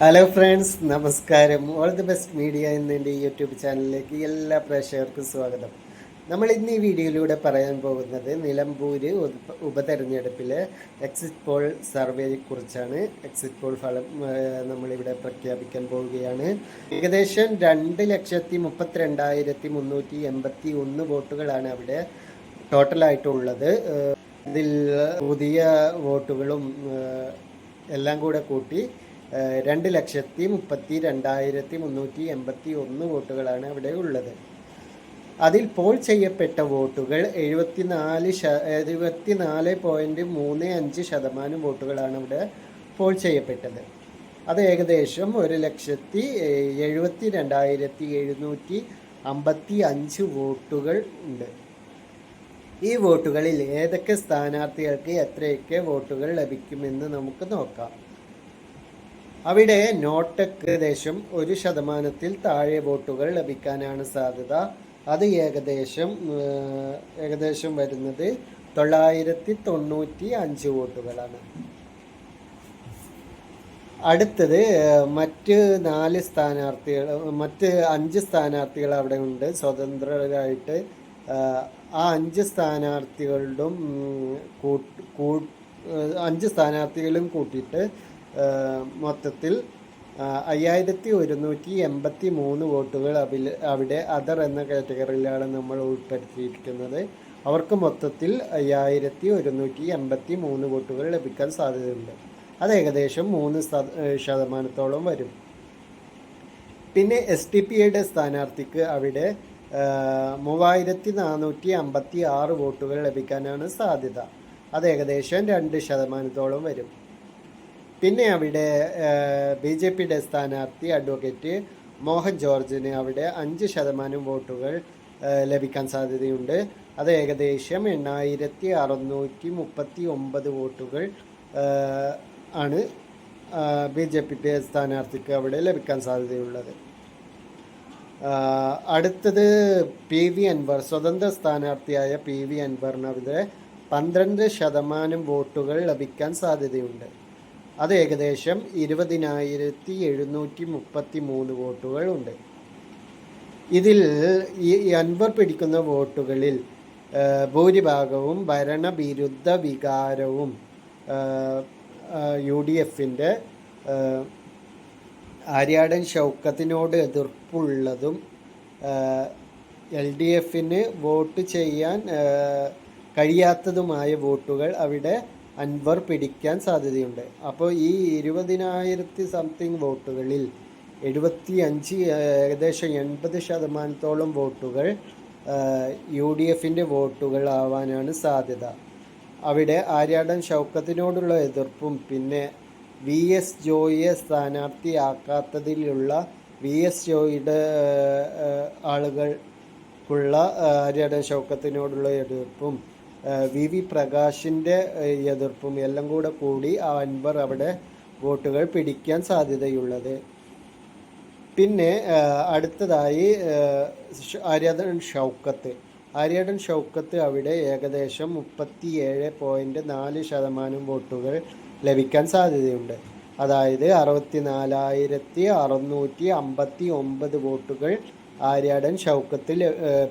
Hello friends നമസ്കാരം. All the best media എന്ന എന്റെ യൂട്യൂബ് ചാനലിലേക്ക് എല്ലാ പ്രേക്ഷകർക്കും സ്വാഗതം. നമ്മൾ ഇന്ന് ഈ വീഡിയോയിലൂടെ പറയാൻ പോകുന്നത് നിലമ്പൂർ ഉപ- ഉപതെരഞ്ഞെടുപ്പിലെ എക്സിറ്റ് പോൾ സർവേയെക്കുറിച്ചാണ് എക്സിറ്റ് പോൾ ഫലം നമ്മളിവിടെ പ്രഖ്യാപിക്കാൻ പോവുകയാണ്. ഏകദേശം രണ്ട് ലക്ഷത്തി മുപ്പത്തിരണ്ടായിരത്തി മുന്നൂറ്റി എൺപത്തി ഒന്ന് വോട്ടുകളാണ് അവിടെ ടോട്ടലായിട്ടുള്ളത് ഇതിൽ പുതിയ വോട്ടുകളും എല്ലാം കൂടെ കൂട്ടി രണ്ട് ലക്ഷത്തി മുപ്പത്തി രണ്ടായിരത്തി മുന്നൂറ്റി എൺപത്തി ഒന്ന് വോട്ടുകളാണ് അവിടെ ഉള്ളത്. അതിൽ പോൾ ചെയ്യപ്പെട്ട വോട്ടുകൾ എഴുപത്തിനാല് ശ എഴുപത്തിനാല് പോയിന്റ് മൂന്ന് അഞ്ച് ശതമാനം വോട്ടുകളാണ് ഇവിടെ പോൾ ചെയ്യപ്പെട്ടത്. അത് ഏകദേശം ഒരു ലക്ഷത്തി എഴുപത്തി രണ്ടായിരത്തി എഴുന്നൂറ്റി അമ്പത്തി അഞ്ച് വോട്ടുകൾ ഉണ്ട്. ഈ വോട്ടുകളിൽ ഏതൊക്കെ സ്ഥാനാർത്ഥികൾക്ക് എത്രയൊക്കെ വോട്ടുകൾ ലഭിക്കുമെന്ന് നമുക്ക് നോക്കാം. അവിടെ നോട്ടക്ക് ഏകദേശം ഒരു ശതമാനത്തിൽ താഴെ വോട്ടുകൾ ലഭിക്കാനാണ് സാധ്യത. അത് ഏകദേശം ഏകദേശം വരുന്നത് തൊള്ളായിരത്തി തൊണ്ണൂറ്റി അഞ്ച് വോട്ടുകളാണ്. അടുത്തത് മറ്റ് നാല് സ്ഥാനാർത്ഥികൾ മറ്റ് അഞ്ച് സ്ഥാനാർത്ഥികൾ അവിടെ ഉണ്ട്. സ്വതന്ത്രരായിട്ട് ആ അഞ്ച് സ്ഥാനാർത്ഥികളുടെ കൂട്ട് അഞ്ച് സ്ഥാനാർത്ഥികളും കൂട്ടിയിട്ട് മൊത്തത്തിൽ അയ്യായിരത്തി ഒരുന്നൂറ്റി എൺപത്തി മൂന്ന് വോട്ടുകൾ അവിൽ അവിടെ അതർ എന്ന കാറ്റഗറിയിലാണ് നമ്മൾ ഉൾപ്പെടുത്തിയിരിക്കുന്നത്. അവർക്ക് മൊത്തത്തിൽ അയ്യായിരത്തി ഒരുന്നൂറ്റി എൺപത്തി മൂന്ന് വോട്ടുകൾ ലഭിക്കാൻ സാധ്യതയുണ്ട്. അത് ഏകദേശം മൂന്ന് ശത- ശതമാനത്തോളം വരും. പിന്നെ എസ് ടി പി എയുടെ സ്ഥാനാർത്ഥിക്ക് അവിടെ മൂവായിരത്തി നാനൂറ്റി അമ്പത്തി ആറ് വോട്ടുകൾ ലഭിക്കാനാണ് സാധ്യത. അത് ഏകദേശം രണ്ട് ശതമാനത്തോളം വരും. പിന്നെ അവിടെ ബി ജെ പിയുടെ സ്ഥാനാർത്ഥി അഡ്വക്കേറ്റ് മോഹൻ ജോർജിന് അവിടെ അഞ്ച് ശതമാനം വോട്ടുകൾ ലഭിക്കാൻ സാധ്യതയുണ്ട്. അത് ഏകദേശം എണ്ണായിരത്തി അറുന്നൂറ്റി മുപ്പത്തി ഒമ്പത് വോട്ടുകൾ ആണ് ബി ജെ പിയുടെ സ്ഥാനാർത്ഥിക്ക് അവിടെ ലഭിക്കാൻ സാധ്യതയുള്ളത്. അടുത്തത് പി വി അൻവർ സ്വതന്ത്ര സ്ഥാനാർത്ഥിയായ പി വി അൻവറിന് അവിടെ പന്ത്രണ്ട് ശതമാനം വോട്ടുകൾ ലഭിക്കാൻ സാധ്യതയുണ്ട്. അത് ഏകദേശം ഇരുപതിനായിരത്തി എഴുന്നൂറ്റി മുപ്പത്തി മൂന്ന് വോട്ടുകൾ ഉണ്ട്. ഇതിൽ ഈ അൻവർ പിടിക്കുന്ന വോട്ടുകളിൽ ഭൂരിഭാഗവും ഭരണവിരുദ്ധ വികാരവും യു ഡി എഫിന്റെ ആര്യാടൻ ഷൗക്കത്തിനോട് എതിർപ്പുള്ളതും എൽ ഡി എഫിന് വോട്ട് ചെയ്യാൻ കഴിയാത്തതുമായ വോട്ടുകൾ അവിടെ അൻവർ പിടിക്കാൻ സാധ്യതയുണ്ട്. അപ്പോൾ ഈ ഇരുപതിനായിരത്തി സംതിങ് വോട്ടുകളിൽ എഴുപത്തി അഞ്ച് ഏകദേശം എൺപത് ശതമാനത്തോളം വോട്ടുകൾ യു ഡി എഫിന്റെ വോട്ടുകളാവാനാണ് സാധ്യത. അവിടെ ആര്യാടൻ ഷൗക്കത്തിനോടുള്ള എതിർപ്പും പിന്നെ വി എസ് ജോയിയെ സ്ഥാനാർത്ഥിയാക്കാത്തതിലുള്ള വി എസ് ജോയിയുടെ ആളുകൾക്കുള്ള ആര്യാടൻ ഷൗക്കത്തിനോടുള്ള എതിർപ്പും വി വി പ്രകാശിന്റെ എതിർപ്പും എല്ലാം കൂടെ കൂടി അൻവർ അവിടെ വോട്ടുകൾ പിടിക്കാൻ സാധ്യതയുള്ളത്. പിന്നെ അടുത്തതായി ആര്യാദൻ ഷൗക്കത്ത്. ആര്യാടൻ ഷൗക്കത്ത് അവിടെ ഏകദേശം മുപ്പത്തിയേഴ് പോയിന്റ് നാല് ശതമാനം വോട്ടുകൾ ലഭിക്കാൻ സാധ്യതയുണ്ട്. അതായത് അറുപത്തി നാലായിരത്തി അറുന്നൂറ്റി അമ്പത്തി ഒമ്പത് വോട്ടുകൾ ആര്യാടൻ ഷൗക്കത്തിൽ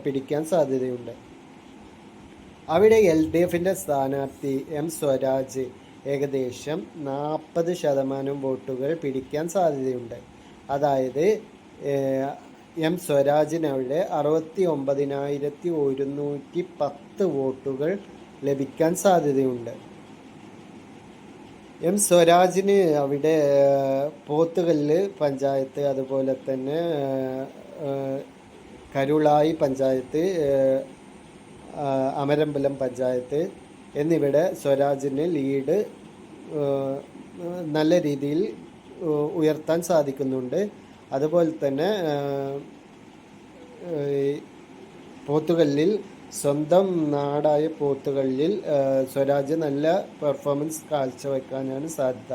പിടിക്കാൻ സാധ്യതയുണ്ട്. അവിടെ എൽ ഡി എഫിന്റെ സ്ഥാനാർത്ഥി എം സ്വരാജ് ഏകദേശം നാൽപ്പത് ശതമാനം വോട്ടുകൾ പിടിക്കാൻ സാധ്യതയുണ്ട്. അതായത് എം സ്വരാജിനവിടെ അറുപത്തി ഒമ്പതിനായിരത്തി ഒരുന്നൂറ്റി പത്ത് വോട്ടുകൾ ലഭിക്കാൻ സാധ്യതയുണ്ട്. എം സ്വരാജിന് അവിടെ പോത്തുകല്ല് പഞ്ചായത്ത് അതുപോലെ തന്നെ കരുളായി പഞ്ചായത്ത് അമരമ്പലം പഞ്ചായത്ത് എന്നിവിടെ സ്വരാജിന് ലീഡ് നല്ല രീതിയിൽ ഉയർത്താൻ സാധിക്കുന്നുണ്ട്. അതുപോലെ തന്നെ പോത്തുകല്ലിൽ സ്വന്തം നാടായ പോത്തുകല്ലിൽ സ്വരാജ് നല്ല പെർഫോമൻസ് കാഴ്ചവെക്കാനാണ് സാധ്യത.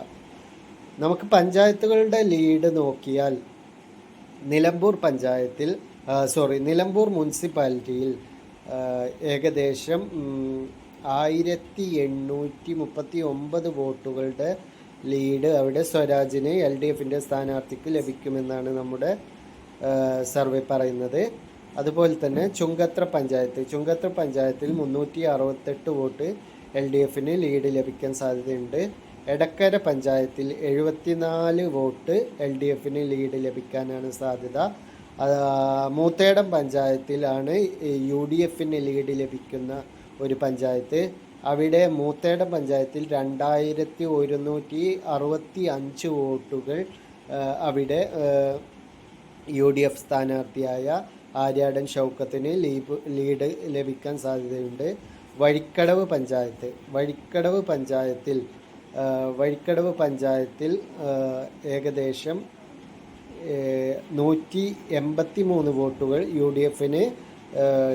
നമുക്ക് പഞ്ചായത്തുകളുടെ ലീഡ് നോക്കിയാൽ നിലമ്പൂർ പഞ്ചായത്തിൽ സോറി നിലമ്പൂർ മുനിസിപ്പാലിറ്റിയിൽ ഏകദേശം ആയിരത്തി എണ്ണൂറ്റി മുപ്പത്തി ഒമ്പത് വോട്ടുകളുടെ ലീഡ് അവിടെ സ്വരാജിന് എൽ ഡി എഫിന്റെ സ്ഥാനാർത്ഥിക്ക് ലഭിക്കുമെന്നാണ് നമ്മുടെ സർവേ പറയുന്നത്. അതുപോലെ തന്നെ ചുങ്കത്ര പഞ്ചായത്ത് ചുങ്കത്ര പഞ്ചായത്തിൽ മുന്നൂറ്റി അറുപത്തെട്ട് വോട്ട് എൽ ഡി എഫിന് ലീഡ് ലഭിക്കാൻ സാധ്യതയുണ്ട്. എടക്കര പഞ്ചായത്തിൽ എഴുപത്തിനാല് വോട്ട് എൽ ഡി എഫിന് ലീഡ് ലഭിക്കാനാണ് സാധ്യത. മൂത്തേടം പഞ്ചായത്തിലാണ് യു ഡി എഫിന് ലീഡ് ലഭിക്കുന്ന ഒരു പഞ്ചായത്ത്. അവിടെ മൂത്തേടം പഞ്ചായത്തിൽ രണ്ടായിരത്തി ഒരുന്നൂറ്റി അറുപത്തി അഞ്ച് വോട്ടുകൾ അവിടെ യു ഡി എഫ് സ്ഥാനാർത്ഥിയായ ആര്യാടൻ ഷൗക്കത്തിന് ലീഡ് ലീഡ് ലഭിക്കാൻ സാധ്യതയുണ്ട്. വഴിക്കടവ് പഞ്ചായത്ത് വഴിക്കടവ് പഞ്ചായത്തിൽ വഴിക്കടവ് പഞ്ചായത്തിൽ ഏകദേശം നൂറ്റി എൺപത്തി മൂന്ന് വോട്ടുകൾ യു ഡി എഫിന്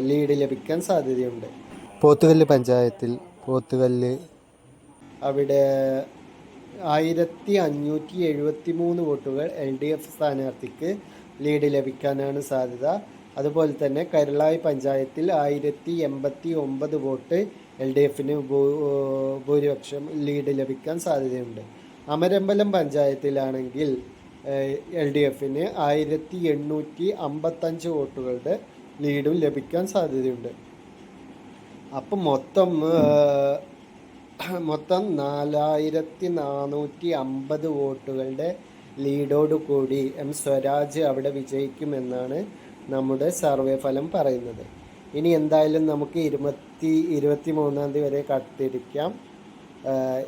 ലീഡ് ലഭിക്കാൻ സാധ്യതയുണ്ട്. പോത്തുകല്ല് പഞ്ചായത്തിൽ പോത്തുകല്ല് അവിടെ ആയിരത്തി അഞ്ഞൂറ്റി എഴുപത്തി മൂന്ന് വോട്ടുകൾ എൽ ഡി എഫ് സ്ഥാനാർത്ഥിക്ക് ലീഡ് ലഭിക്കാനാണ് സാധ്യത. അതുപോലെ തന്നെ കരുളായി പഞ്ചായത്തിൽ ആയിരത്തി എൺപത്തി ഒമ്പത് വോട്ട് എൽ ഡി എഫിന് ഭൂരിപക്ഷം ലീഡ് ലഭിക്കാൻ സാധ്യതയുണ്ട്. അമരമ്പലം പഞ്ചായത്തിലാണെങ്കിൽ എൽ ഡി എഫിന് ആയിരത്തി എണ്ണൂറ്റി അമ്പത്തഞ്ച് വോട്ടുകളുടെ ലീഡും ലഭിക്കാൻ സാധ്യതയുണ്ട്. അപ്പം മൊത്തം മൊത്തം നാലായിരത്തി നാനൂറ്റി അമ്പത് വോട്ടുകളുടെ ലീഡോട് കൂടി എം സ്വരാജ് അവിടെ വിജയിക്കുമെന്നാണ് നമ്മുടെ സർവേ ഫലം പറയുന്നത്. ഇനി എന്തായാലും നമുക്ക് ഇരുപത്തി ഇരുപത്തി മൂന്നാം തീയതി വരെ കാത്തിരിക്കാം.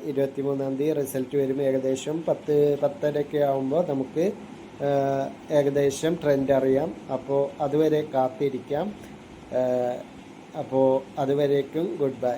ഇരുപത്തി മൂന്നാം തീയതി റിസൾട്ട് വരും. ഏകദേശം പത്ത് പത്തരയൊക്കെ ആകുമ്പോൾ നമുക്ക് ഏകദേശം ട്രെൻഡ് അറിയാം. അപ്പോൾ അതുവരെ കാത്തിരിക്കാം. അപ്പോൾ അതുവരേക്കും ഗുഡ് ബൈ